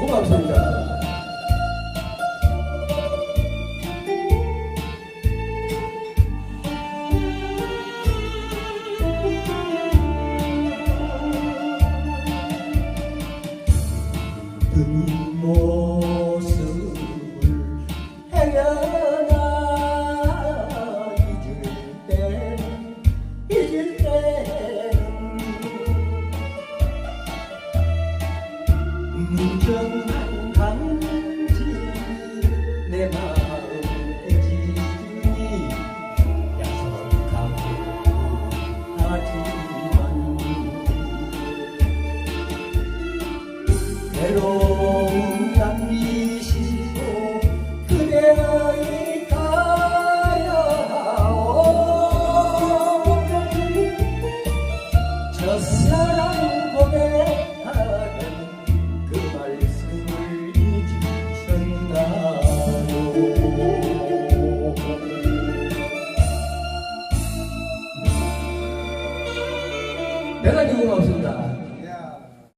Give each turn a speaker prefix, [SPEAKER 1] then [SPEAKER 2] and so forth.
[SPEAKER 1] 고맙습니다. 무정한 감지 내 마음에 지니 약속하고 하지만 외로움 남기시고 그대의 가 대단히 고맙습니다